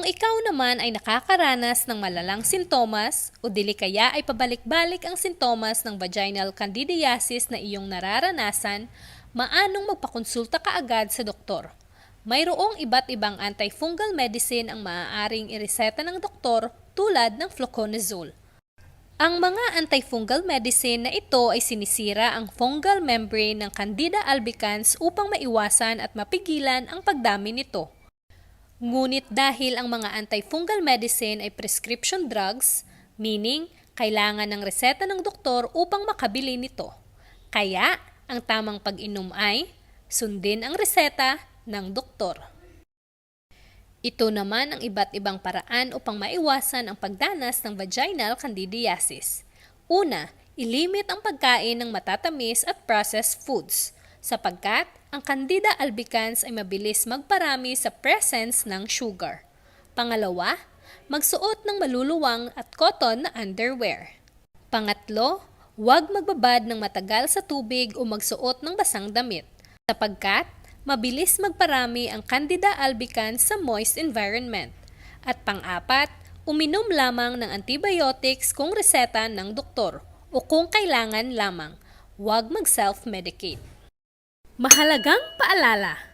Kung ikaw naman ay nakakaranas ng malalang sintomas o dili kaya ay pabalik-balik ang sintomas ng vaginal candidiasis na iyong nararanasan, maanong magpakonsulta ka agad sa doktor. Mayroong iba't ibang antifungal medicine ang maaaring ireseta ng doktor tulad ng fluconazole. Ang mga antifungal medicine na ito ay sinisira ang fungal membrane ng Candida albicans upang maiwasan at mapigilan ang pagdami nito. Ngunit dahil ang mga antifungal medicine ay prescription drugs, meaning kailangan ng reseta ng doktor upang makabili nito. Kaya, ang tamang pag-inom ay sundin ang reseta ng doktor. Ito naman ang iba't ibang paraan upang maiwasan ang pagdanas ng vaginal candidiasis. Una, ilimit ang pagkain ng matatamis at processed foods sapagkat ang Candida albicans ay mabilis magparami sa presence ng sugar. Pangalawa, magsuot ng maluluwang at cotton na underwear. Pangatlo, huwag magbabad ng matagal sa tubig o magsuot ng basang damit sapagkat mabilis magparami ang Candida albicans sa moist environment. At pang-apat, uminom lamang ng antibiotics kung reseta ng doktor o kung kailangan lamang. Huwag mag-self-medicate. Mahalagang paalala!